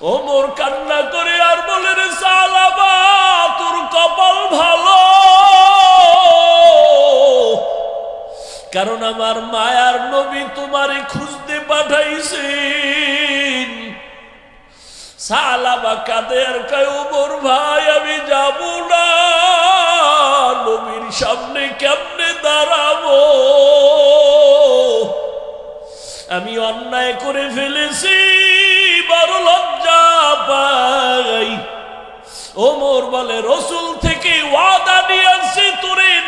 ওমর কান্না করে আর বলে রে সালাবা তোর কপাল ভালো। কারণ আমার মায়ার নবী তোমারে খুঁজতে পাঠাইছেন। সালাবা ওমর ভাই, আমি যাব না। নবীর সামনে কেমনে দাঁড়াবো? আমি অন্যায় করে ফেলেছি বড় লজ্জা পাই ওমর বলে, রসুল থেকে ওয়াদা নিয়ে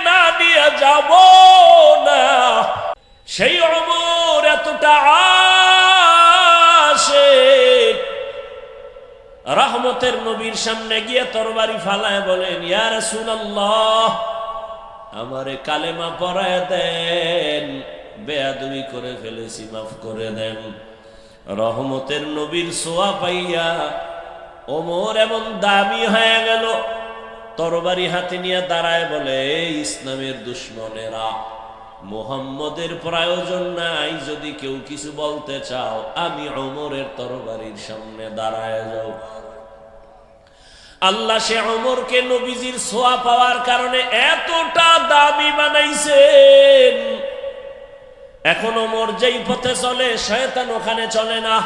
না নিয়ে যাব না। সেই অমর এতটা আসে। রহমতের নবীর সামনে গিয়ে তরবারি ফালায় বলেন ইয়ার রাসূলুল্লাহ, আমারে কালেমা পড়ায় দেন, বেয়াদবি করে ফেলেছি, মাফ করে দেন। রহমতের নবীর সোয়া পাইয়া ওমর এমন দামি হয়ে গেল। তরবারি হাতে নিয়ে দাঁড়ায় বলে, "এই ইসলামের দুশ্মনেরা, মোহাম্মদের প্রয়োজন নাই, যদি কেউ কিছু বলতে চাও, আমি ওমরের তরবারির সামনে দাঁড়ায় যাও। আল্লাহ সে অমরকে নবীজির সোয়া পাওয়ার কারণে এতটা দামি বানাইছেন। এখন অমর যেই পথে চলে, শয়তান ওখানে চলে না।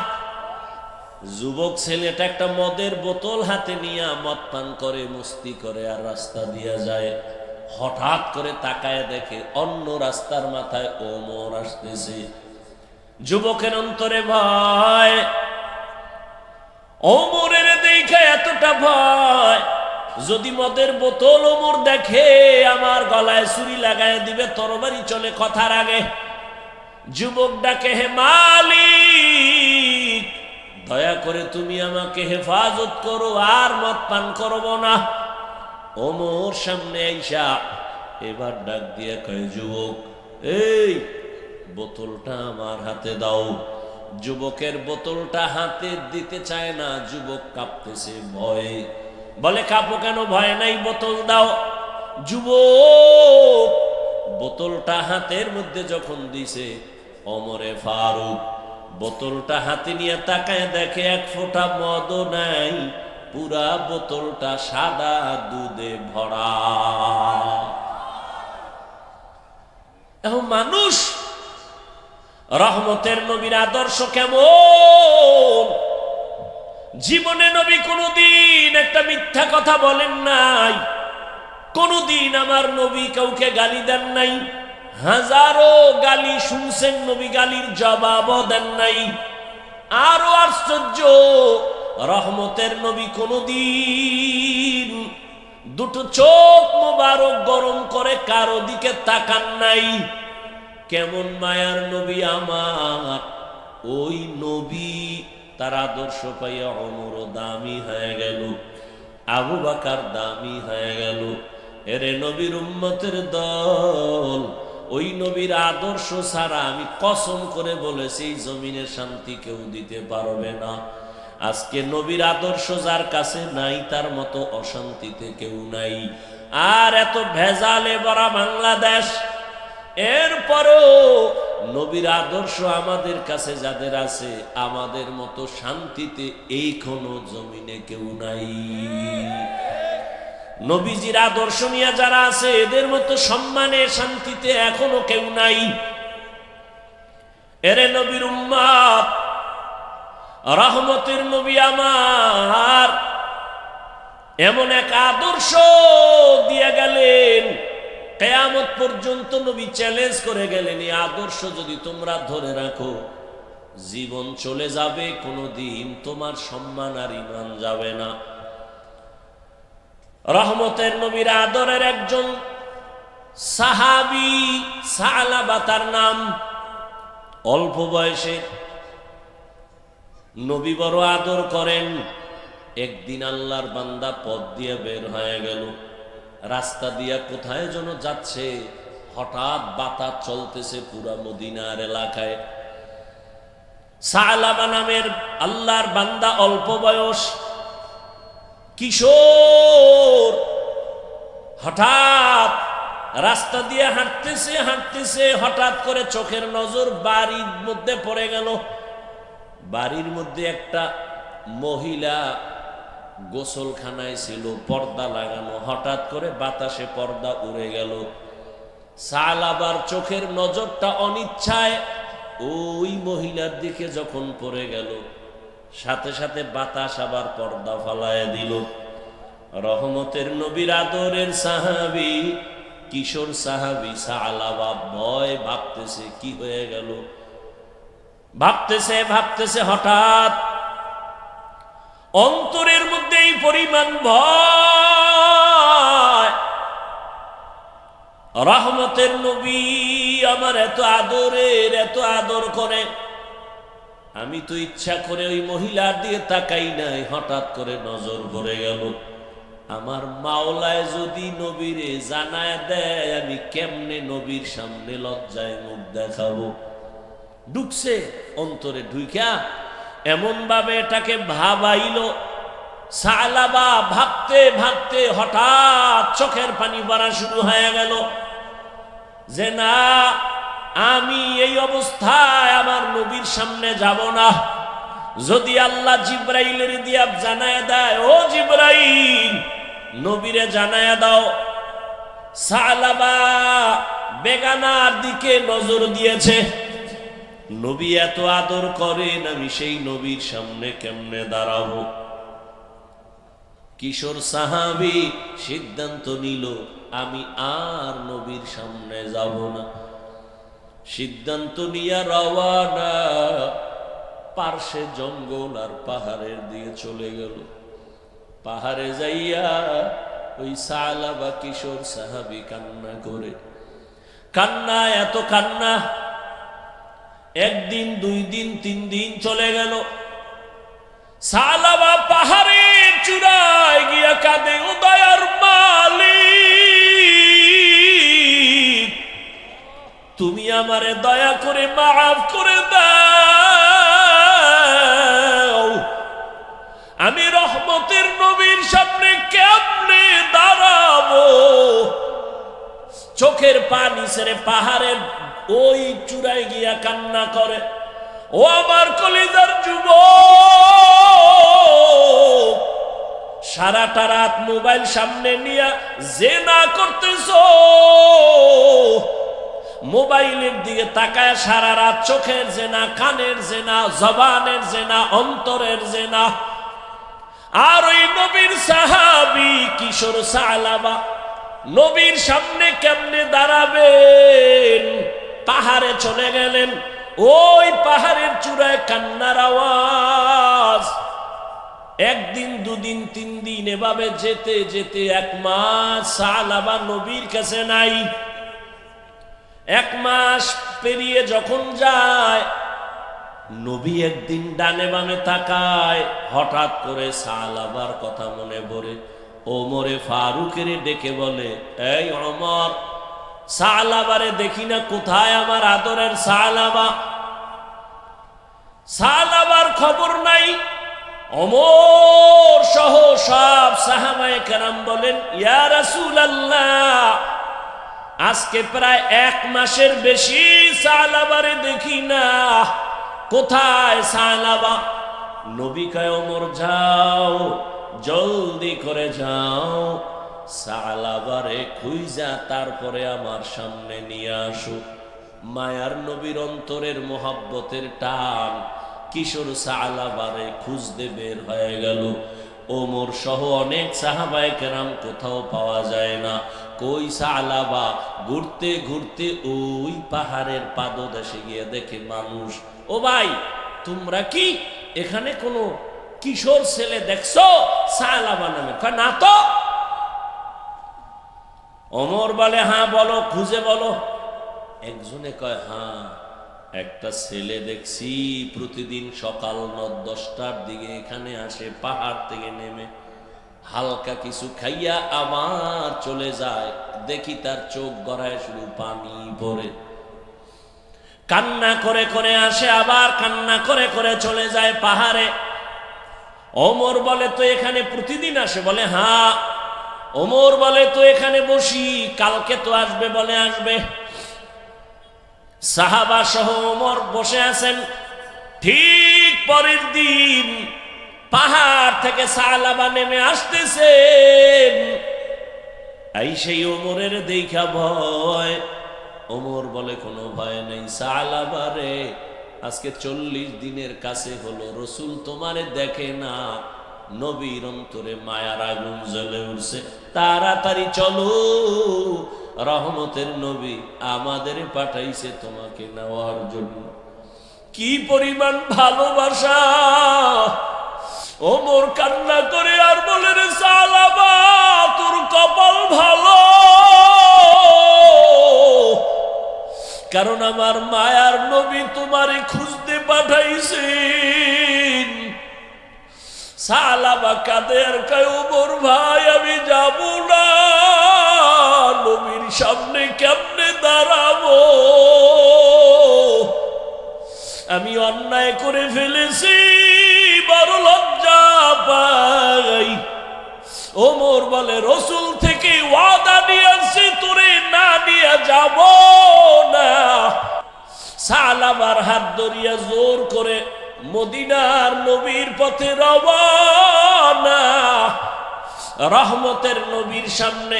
যুবক ছেলেটা একটা মদের বোতল হাতে নিয়ে মদ পান করে, মস্তি করে আর রাস্তা দিয়ে যায়। হঠাৎ করে তাকায় দেখে অন্য রাস্তার মাথায় ওমর আসতেছে। যুবকের অন্তরে ভয়। ওমরের দেখে এতটা ভয়, যদি মদের বোতল ওমর দেখে, আমার গলায় ছুরি লাগায় দিবে, তরবারি চলে কথার আগে। যুবক ডাকে হে মালিক, দয়া করে তুমি আমাকে হেফাজত করো, আর মদ পান করব না। ওমর সামনে আইসা, এবার ডাক দিয়ে কয়, যুবক, এই বোতলটা আমার হাতে দাও। যুবকের বোতলটা হাতে দিতে চায় না, যুবক কাঁপতেছে, ভয়ে। বলে, কাঁপো কেন, ভয় নাই, বোতল দাও। যুবক বোতলটা হাতের মধ্যে যখন দিছে, অমরে ফারুক, বোতলটা হাতে নিয়ে তাকায় দেখে এক ফোঁটা মদও নাই, পুরা বোতলটা সাদা দুধে ভরা। এখন মানুষ, রহমতের নবীর আদর্শ কেমন? জীবনে নবী কোনদিন একটা মিথ্যা কথা বলেন নাই। কোনদিন আমার নবী কাউকে গালি দেন নাই। হাজারো গালি শুনছেন নবী, গালির জবাবও দেন নাই। আরও আশ্চর্য, রহমতের নবী কোনদিন দুটো চোখ মোবারক গরম করে কারও দিকে তাকান নাই। কেমন মায়ার নবী আমার। ওই নবী তার আদর্শ পাইয়া অমর দামি হয়ে গেল, আবু বাকার দামি হয়ে গেল। এরে নবীর উম্মতের দল, ওই নবীর আদর্শ ছাড়া আমি কসম করে বলেছি জমিনের শান্তি কেউ দিতে পারবে না। আজকে নবীর আদর্শ যার কাছে নাই, তার মতো অশান্তিতে কেউ নাই। আর এত ভেজালে ভরা বাংলাদেশ। এরপরেও নবীর আদর্শ আমাদের কাছে যাদের আছে, আমাদের মতো শান্তিতে এই কোনো জমিনে কেউ নাই। নবীজির আদর্শ নিয়ে যারা আছে, এদের মতো সম্মানে, শান্তিতে এখনও কেউ নাই। এরে নবীর উম্মাদ, রহমতের নবী আমার, এমন এক আদর্শ দিয়ে গেলেন, কেয়ামত পর্যন্ত নবী চ্যালেঞ্জ করে গেলেন, এই আদর্শ যদি তোমরা ধরে রাখো, জীবন চলে যাবে, কোনোদিন তোমার সম্মান আর ইমান যাবে না। রহমতের নবীর আদরের একজন সাহাবি তার নাম। অল্প বয়সে নবী বড় আদর করেন। একদিন আল্লাহর বান্দা পথ দিয়ে বের হয়ে গেল। রাস্তা দিয়া কোথায় যেন যাচ্ছে। হঠাৎ বাতাস চলতেছে পুরা মদিনার এলাকায়। সালাবা নামের আল্লাহর বান্দা অল্প বয়স কিশোর। হঠাৎ রাস্তা দিয়ে হাঁটতেছে হাঁটতেছে, হঠাৎ করে চোখের নজর বাড়ির মধ্যে পড়ে গেল। বাড়ির মধ্যে একটা মহিলা গোসলখানায় ছিল, পর্দা লাগানো। হঠাৎ করে বাতাসে পর্দা উড়ে গেল। সাল আবার চোখের নজরটা অনিচ্ছায় ওই মহিলার দিকে যখন পড়ে গেল সাথে সাথে বাতাস আবার পর্দা ফালায় দিল। রহমতের নবীর আদরের সাহাবি, কিশোর সাহাবি সালাবা ভয় ভাবতেছে, কি হয়ে গেল? ভাবতেছে ভাবতেছে হঠাৎ অন্তরের মধ্যে এই পরিমাণ ভয়। রহমতের নবী আমার এত আদরের, এত আদর করে আমি তো ইচ্ছা করে ওই মহিলার দিয়ে তাকাই নাই, হঠাৎ করে নজর পড়ে গেল। আমার মাওলায় যদি নবীরে জানায় দেয়, আমি কেমনে নবীর সামনে লজ্জায় মুখ দেখাবো? ঢুকছে অন্তরে ঢুইকা এমন ভাবে এটাকে ভাবাইল, সালাবা ভাবতে ভাবতে হঠাৎ চোখের পানি পড়া শুরু হয়ে গেল। যে না আমি এই অবস্থায় আমার নবীর সামনে যাব না। যদি আল্লাহ জিব্রাইলের দিয়া জানায় দেয়, ও জিব্রাইল, নবীরে জানায় দাও। সালাবা বেগানার দিকে নজর দিয়েছে। নবী এত আদর করেন, আমি সেই নবীর সামনে কেমনে দাঁড়াবো? কিশোর সাহাবি সিদ্ধান্ত নিল, আমি আর নবীর সামনে যাব না। সিদ্ধান্ত নিয়া রওয়ানা। পার্শ্বে জঙ্গল আর পাহাড়ের দিয়ে চলে গেল। পাহাড়ে যাইয়া ওই সালা বা কিশোর সাহাবি কান্না করে। কান্না, এত কান্না। একদিন, দুই দিন, তিন দিন চলে গেল। সালাবা পাহাড়ের চূড়ায় গিয়া কাঁদে, উদয়ার তুমি আমারে দয়া করে মাফ করে দাও। আমি রহমতের নবীর সামনে কেমনে দাঁড়াবো? চোখের পানি সেরে পাহাড়ের ওই চূড়ায় গিয়া কান্না করে। ও আমার কলিজার যুব সারাটা রাত মোবাইল সামনে নিয়ে যে না করতেছ। মোবাইলের দিকে তাকায় সারা রাত চোখের জেনা, কানের জেনা, জবানের জেনা, অন্তরের জেনা। আর ওই নবীর সাহাবি কিশোর সালাবা নবীর সামনে কেমনে দাঁড়াবেন? পাহাড়ে চলে গেলেন। ওই পাহাড়ের চূড়ায় কান্নার আওয়াজ। একদিন, দুদিন, তিন দিন এভাবে যেতে যেতে এক মাস সালাবা নবীর কাছে নাই। এক মাস পেরিয়ে যখন যায়, নবী একদিন ডানে বামে তাকায়, হঠাৎ করে সালাবার কথা মনে পড়ে। ওমরে ফারুকের ডেকে বলে, এই অমর সালাবারে দেখি না কোথায় আমার আদরের সালাবা সালাবার খবর নাই। অমর সহ সব সাহাবায়ে কেরাম বলেন, ইয়া রাসূলুল্লাহ আজকে প্রায় এক মাসের বেশি সালাবারে দেখি না। কোথায় সালাবা? নবী কয়, ওমর, যাও, জলদি করে যাও। সালাবারে খুইজা তারপরে আমার সামনে নিয়ে আসো। মায়ার নবীর অন্তরের মোহাব্বতের টান কিশোর সালাবারে খুঁজতে বের হয়ে গেল। ওমর সহ অনেক সাহাবায় কেরাম কোথাও পাওয়া যায় না। কই সালাবা ঘুরতে ঘুরতে ওই পাহাড়ের পাদদেশে গিয়ে দেখে মানুষ, ও ভাই, তোমরা কি এখানে কোনো কিশোর ছেলে দেখছ? সালাবা নামে না তো। অমর বলে হ্যাঁ বলো, খুঁজে বলো। একজনে কয় হ্যাঁ একটা ছেলে দেখছি, প্রতিদিন সকাল ন দশটার দিকে এখানে আসে, পাহাড় থেকে নেমে। হালকা কিছু খাইয়া আবার চলে যায়। দেখি তার চোখ গড়ায় শুধু পানি পড়ে কান্না করে করে আসে, আবার কান্না করে করে চলে যায় পাহাড়ে। অমর বলে, তো এখানে প্রতিদিন আসে? বলে হ্যাঁ। অমর বলে, তো এখানে বসি। কালকে তো আসবে। বলে, আসবে। সাহাবা সহ অমর বসে আছেন। ঠিক পরের দিন পাহাড় থেকে সালাবা নেমে আসতেছেন এই সেই ওমরের দেখা ভয়। ওমর বলে, কোনো ভয় নেই সালাবারে আজকে চল্লিশ দিনের কাছে হলো, রসুল তোমারে দেখে না। নবীর অন্তরে মায়ার আগুন জ্বলে উঠছে। তাড়াতাড়ি চলো, রহমতের নবী আমাদের পাঠাইছে তোমাকে নেওয়ার জন্য। কি পরিমাণ ভালোবাসা! ওমর কান্না করে আর বলে রে সালাবা তোর কপাল ভালো। কারণ আমার মায়ার নবী তোমারে খুঁজতে পাঠাইছেন। সালাবা কাদের কয়, ওমর ভাই, আমি যাব না। নবীর সামনে কেমনে দাঁড়াবো? আমি অন্যায় করে ফেলেছি। ওমর বলে, রসুল থেকে ওয়াদা নিয়ে তোরে না নিয়ে যাব না। সালাবার হাত ধরিয়া জোর করে মদিনার নবীর পথে রবানা রহমতের নবীর সামনে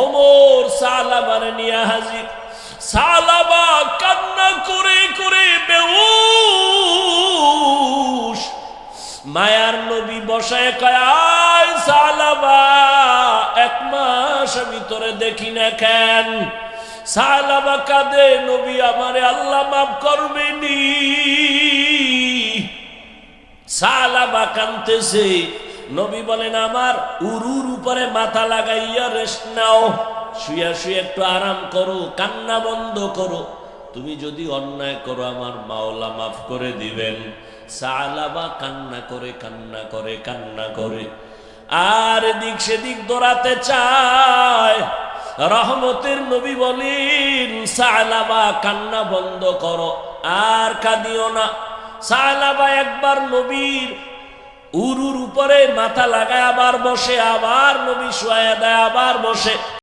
অমর সালাবার নিয়ে হাজির। সালাবা কান্না করে করে বেউস মায়ার নবী বসায় কয় সালাবা এক মাস আমি তোরে দেখি না কেন? সালাবা কাঁদে, নবী আমারে আল্লাহ মাফ করবেনি। সালাবা কানতেছে নবী বলেন, আমার উরুর উপরে মাথা লাগাইয়া রেস্ট নাও। শুয়া শুয়ে একটু আরাম করো, কান্না বন্ধ করো। তুমি যদি অন্যায় করো, আমার মাওলা মাফ করে দিবেন। সালাবা কান্না করে কান্না করে কান্না করে। আর এদিক সেদিক দৌড়াতে চায়। রহমতের নবী বলেন সালাবা কান্না বন্ধ করো, আর কাঁদিও না। সালাবা একবার নবীর উরুর উপরে মাথা লাগায় আবার বসে, আবার নবী শোয়া দেয়, আবার বসে।